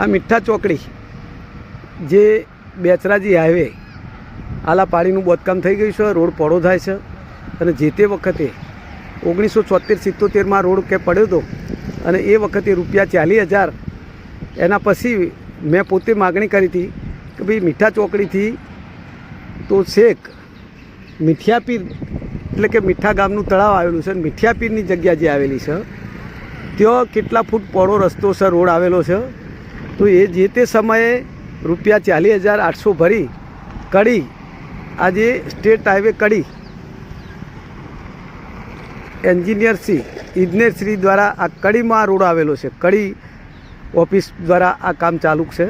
આ મીઠા ચોકડી જે બેચરાજી હાઈવે આલા પાણીનું બોધકામ થઈ ગયું છે, રોડ પહોળો થાય છે અને જે તે વખતે ઓગણીસો ચોતેર સિત્તોતેરમાં રોડ કે પડ્યો હતો અને એ વખતે રૂપિયા ચાલીસ હજાર એના પછી મેં પોતે માગણી કરી હતી કે ભાઈ મીઠા ચોકડીથી તો શેખ મીઠિયાપીર એટલે કે મીઠા ગામનું તળાવ આવેલું છે અને મીઠિયાપીરની જગ્યા જે આવેલી છે, ત્યાં કેટલા ફૂટ પહોળો રસ્તો છે, રોડ આવેલો છે તો એ જે તે સમયે રૂપિયા ચાલીસ હજાર આઠસો ભરી કડી, આજે સ્ટેટ હાઈવે કડી. એન્જિનિયરશ્રી ઇજનેરશ્રી દ્વારા આ કડીમાં રોડ આવેલો છે. કડી ઓફિસ દ્વારા આ કામ ચાલુ છે.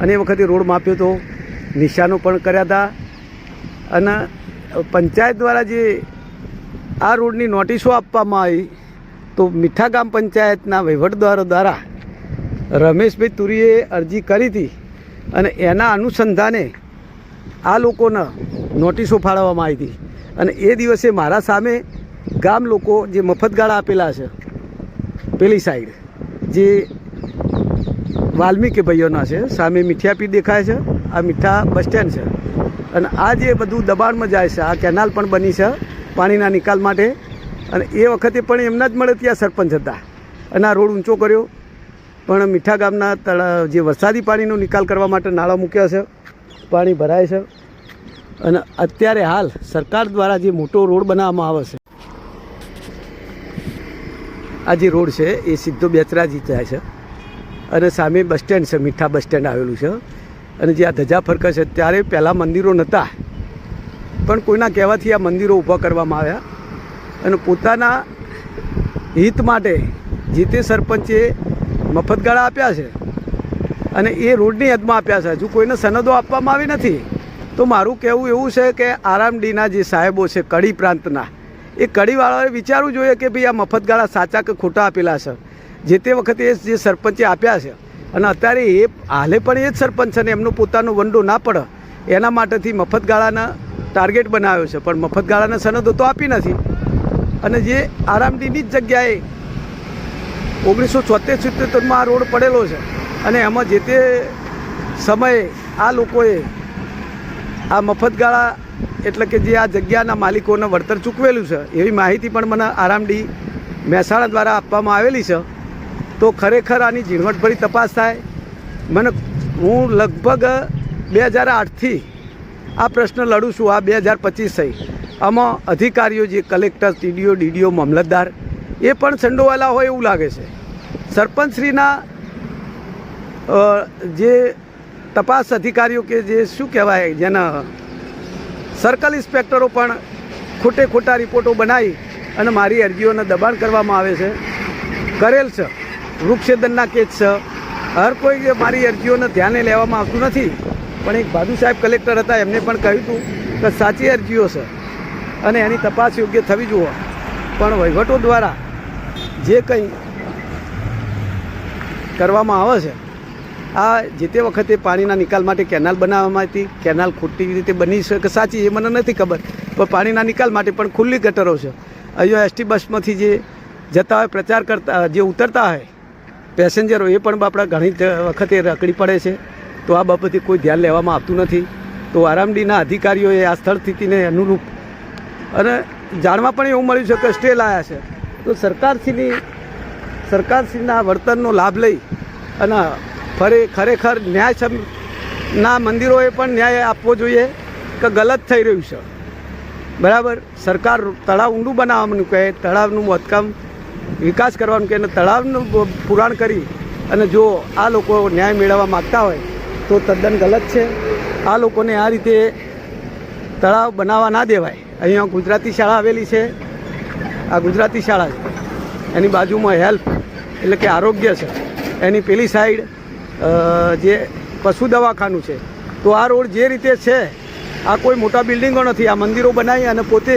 અને એ વખતે રોડ માપ્યો તો નિશાનો પણ કર્યા હતા. અને પંચાયત દ્વારા જે આ રોડની નોટિસો આપવામાં આવી, તો મીઠા ગામ પંચાયતના વહીવટદારો દ્વારા રમેશભાઈ તુરીએ અરજી કરી હતી અને એના અનુસંધાને આ લોકોને નોટિસો ફાળવવામાં આવી હતી. અને એ દિવસે મારા સામે ગામ લોકો જે મફતગાળા આપેલા છે, પેલી સાઈડ જે વાલ્મીકી ભાઈઓના છે, સામે મીઠિયાપી દેખાય છે, આ મીઠા બસ સ્ટેન્ડ છે. અને આ જે બધું દબાણમાં જાય છે, આ કેનાલ પણ બની છે, પાણીના નિકાલ માટે. અને એ વખતે પણ એમના જ મળે ત્યાં સરપંચ હતા. અને આ રોડ ઊંચો કર્યો. પણ મીઠા ગામના તળા, જે વરસાદી પાણીનો નિકાલ કરવા માટે નાળા મૂક્યા છે, પાણી ભરાય છે. અને અત્યારે હાલ સરકાર દ્વારા જે મોટો રોડ બનાવવામાં આવે છે, આ જે રોડ છે, એ સીધો બેચરાજી જાય છે. અને સામે બસ સ્ટેન્ડ છે, મીઠા બસ સ્ટેન્ડ આવેલું છે. અને જે આ ધજા ફરકે છે, ત્યારે પહેલાં મંદિરો નહોતા પણ કોઈના કહેવાથી આ મંદિરો ઊભા કરવામાં આવ્યા. અને પોતાના હિત માટે જે તે સરપંચે મફતગાળા આપ્યા છે. અને એ રોડની હદમાં આપ્યા છે. હજુ કોઈને સનદો આપવામાં આવી નથી. તો મારું કહેવું એવું છે કે આરામડીના જે સાહેબો છે કડી પ્રાંતના, એ કડીવાળાએ વિચારવું જોઈએ કે ભાઈ આ મફત ગાળા સાચા કે ખોટા આપેલા છે. જે તે વખતે એ જે સરપંચે આપ્યા છે. અને અત્યારે એ હાલે પણ એ જ સરપંચ છે ને એમનો પોતાનો વંડો ના પડે. એના માટેથી મફત ગાળાના ટાર્ગેટ બનાવ્યો છે. પણ મફત ગાળાના સનદો તો આપી નથી. અને જે આરામડીની જ જગ્યાએ ઓગણીસો છોતેર સિત્તેરમાં આ રોડ પડેલો છે. અને એમાં જે તે સમયે આ લોકોએ આ મફતગાળા એટલે કે જે આ જગ્યાના માલિકોને વળતર ચૂકવેલું છે, એવી માહિતી પણ મને આરામડી મહેસાણા દ્વારા આપવામાં આવેલી છે. તો ખરેખર આની ઝીણવટભરી તપાસ થાય. મને, હું લગભગ બે હજાર આઠથી આ પ્રશ્ન લડું છું. આ બે હજાર પચીસ થઈ. આમાં અધિકારીઓ જે કલેક્ટર, ટીડીઓ, ડીડીઓ, મામલતદાર એ પણ સંડોવાયેલા હોય એવું લાગે છે. સરપંચશ્રીના જે તપાસ અધિકારીઓ કે જે શું કહેવાય જેના સર્કલ ઇન્સ્પેક્ટરો પણ ખોટે ખોટા રિપોર્ટો બનાવી અને મારી અરજીઓને દબાણ કરવામાં આવે છે. કરેલ છે. વૃક્ષેદનના કેસ છે. હર કોઈ મારી અરજીઓને ધ્યાને લેવામાં આવતું નથી. પણ એક ભાદુ સાહેબ કલેક્ટર હતા, એમને પણ કહ્યું હતું કે સાચી અરજીઓ છે. અને એની તપાસ યોગ્ય થવી જોઈએ પણ વહીવટો દ્વારા જે કંઈ કરવામાં આવે છે, આ જે તે વખતે પાણીના નિકાલ માટે કેનાલ બનાવવામાં હતી. કેનાલ ખોટી રીતે બની છે કે સાચી એ મને નથી ખબર. પણ પાણીના નિકાલ માટે પણ ખુલ્લી ગટરો છે. અહીંયા એસટી બસમાંથી જે જતા હોય, પ્રચાર કરતા, જે ઉતરતા હોય, પેસેન્જરો એ પણ આપણા ઘણી વખતે રકડી પડે છે. તો આ બાબતે કોઈ ધ્યાન લેવામાં આવતું નથી. તો આરામડીના અધિકારીઓએ આ સ્થળ સ્થિતિને અનુરૂપ અને જાણવા પણ એવું મળ્યું છે કે સ્ટે લાયા છે. તો સરકારશ્રીની સરકારશ્રીના વર્તનનો લાભ લઈ અને ફરે ખરેખર ન્યાય ના મંદિરોએ પણ ન્યાય આપવો જોઈએ કે ગલત થઈ રહ્યું છે. બરાબર? સરકાર તળાવ ઊંડું બનાવવાનું કહે, તળાવનું બાંધકામ વિકાસ કરવાનું કહે અને તળાવનું પુરાણ કરી અને જો આ લોકો ન્યાય મેળવવા માગતા હોય તો તદ્દન ગલત છે. આ લોકોને આ રીતે તળાવ બનાવવા ના દેવાય. અહીંયા ગુજરાતી શાળા આવેલી છે. આ ગુજરાતી શાળા છે. એની બાજુમાં હેલ્થ એટલે કે આરોગ્ય છે. એની પેલી સાઈડ જે પશુ દવાખાનું છે. તો આ રોડ જે રીતે છે, આ કોઈ મોટા બિલ્ડિંગો નથી. આ મંદિરો બનાવી અને પોતે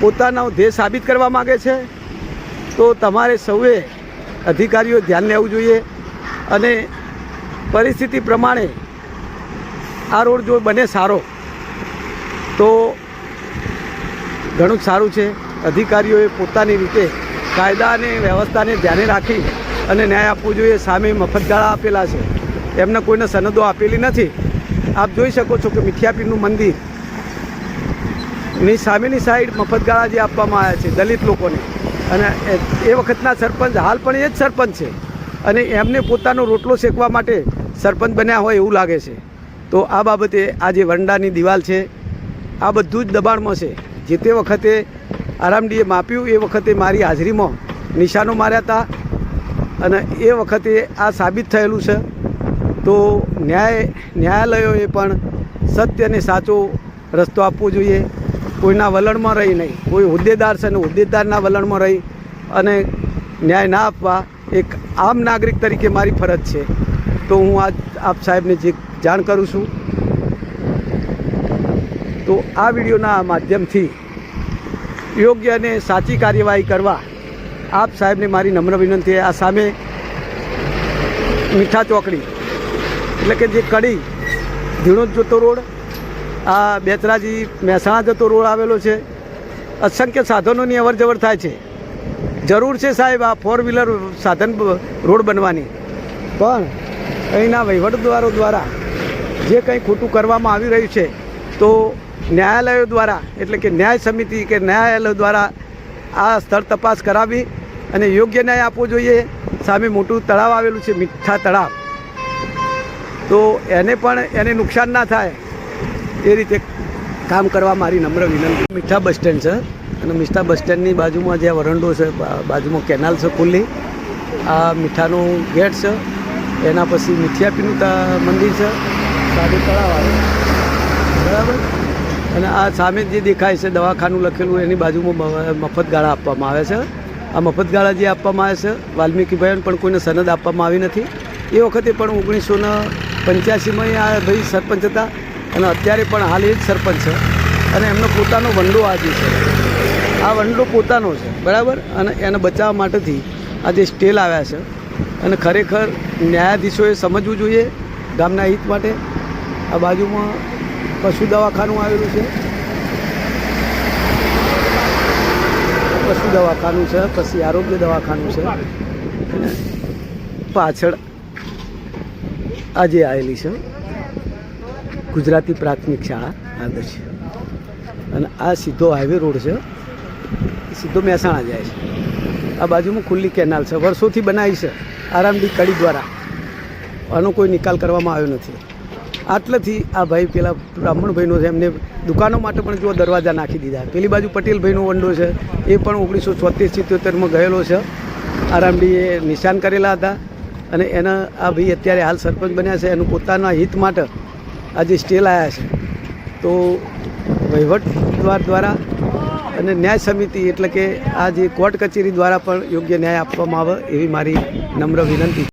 પોતાનો ધ્યેય સાબિત કરવા માગે છે. તો તમારે સૌએ અધિકારીઓ ધ્યાન લેવું જોઈએ અને પરિસ્થિતિ પ્રમાણે આ રોડ જો બને સારો, તો ઘણું જ સારું છે. અધિકારીઓએ પોતાની રીતે કાયદા અને વ્યવસ્થાને ધ્યાને રાખી અને ન્યાય આપવો જોઈએ સામે મફતગાળા આપેલા છે. એમને કોઈને સનદો આપેલી નથી. આપ જોઈ શકો છો કે મિથિયાપીરનું મંદિરની સામેની સાઈડ મફતગાળા જે આપવામાં આવ્યા છે દલિત લોકોને. અને એ- વખતના સરપંચ, હાલ પણ એ જ સરપંચ છે. અને એમને પોતાનો રોટલો શેકવા માટે સરપંચ બન્યા હોય એવું લાગે છે. તો આ બાબતે આ જે વરંડાની દિવાલ છે. આ બધું જ દબાણમાં છે. જે તે વખતે આરામડીએ માપ્યું. એ વખતે મારી હાજરીમાં નિશાનો માર્યા હતા અને એ વખતે આ સાબિત થયેલું છે. તો ન્યાય, ન્યાયાલયોએ પણ સત્ય અને સાચો રસ્તો આપવો જોઈએ. કોઈના વલણમાં રહી નહીં. કોઈ હોદ્દેદાર છે અને હોદ્દેદારના વલણમાં રહી અને ન્યાય ના આપવા એક આમ નાગરિક તરીકે મારી ફરજ છે. તો હું આજ આપ સાહેબને જે જાણ કરું છું. તો આ વિડીયોના માધ્યમથી યોગ્ય અને સાચી કાર્યવાહી કરવા આપ સાહેબને મારી નમ્ર વિનંતી આ સામે મીઠા ચોકડી, એટલે કે જે કડી, ધીણોજ જતો રોડ, આ બેચરાજી મહેસાણા જતો રોડ આવેલો છે. અસંખ્ય સાધનોની અવરજવર થાય છે. જરૂર છે સાહેબ આ ફોર વ્હીલર સાધન રોડ બનવાની. પણ અહીંના વહીવટદારો દ્વારા જે કંઈ ખોટું કરવામાં આવી રહ્યું છે, તો ન્યાયાલયો દ્વારા, એટલે કે ન્યાય સમિતિ કે ન્યાયાલય દ્વારા આ સ્થળ તપાસ કરાવી અને યોગ્ય ન્યાય આપવો જોઈએ. સામે મોટું તળાવ આવેલું છે, મીઠા તળાવ. તો એને પણ એને નુકસાન ના થાય એ રીતે કામ કરવા મારી નમ્ર વિનંતી. મીઠા બસ સ્ટેન્ડ છે અને મીઠા બસ સ્ટેન્ડની બાજુમાં જે વરંડો છે બાજુમાં કેનાલ છે, ખુલ્લી. આ મીઠાનું ગેટ છે. એના પછી મીઠિયાપીનું મંદિર છે. સાદું તળાવ આવે. બરાબર? અને આ સામે જે દેખાય છે, દવાખાનું લખેલું, એની બાજુમાં મફત ગાળા આપવામાં આવે છે. આ મફત ગાળા જે આપવામાં આવે છે વાલ્મીકીભાઈને પણ કોઈને સનદ આપવામાં આવી નથી. એ વખતે પણ ઓગણીસો ને પંચ્યાસીમાં આ ભાઈ સરપંચ હતા. અને અત્યારે પણ હાલ એ જ સરપંચ છે. અને એમનો પોતાનો વંડો આજે છે. આ વંડો પોતાનો છે, બરાબર? અને એને બચાવવા માટેથી આ જે સ્ટેલ આવ્યા છે. અને ખરેખર ન્યાયાધીશોએ સમજવું જોઈએ ગામના હિત માટે. આ બાજુમાં પશુ દવાખાનું આવેલું છે. પશુ દવાખાનું છે, પછી આરોગ્ય દવાખાનું છે. પાછળ આજે આવેલી છે ગુજરાતી પ્રાથમિક શાળા આદર્શ. અને આ સીધો હાઈવે રોડ છે. સીધો મહેસાણા જાય છે. આ બાજુમાં ખુલ્લી કેનાલ છે. વર્ષોથી બનાવી છે. આરામડી કડી દ્વારા. આનો કોઈ નિકાલ કરવામાં આવ્યો નથી. આટલેથી આ ભાઈ પેલા બ્રાહ્મણભાઈનો છે, એમને દુકાનો માટે પણ જો દરવાજા નાખી દીધા. પેલી બાજુ પટેલભાઈનો વંડો છે, એ પણ ઓગણીસો છોતેર સિત્યોતેરમાં ગયેલો છે. આરામડીએ નિશાન કરેલા હતા અને એના આ ભાઈ અત્યારે હાલ સરપંચ બન્યા છે, એનું પોતાના હિત માટે આજે સ્ટેલ આવ્યા છે. તો વહીવટ દ્વારા અને ન્યાય સમિતિ એટલે કે આ જે કોર્ટ કચેરી દ્વારા પણ યોગ્ય ન્યાય આપવામાં આવે એવી મારી નમ્ર વિનંતી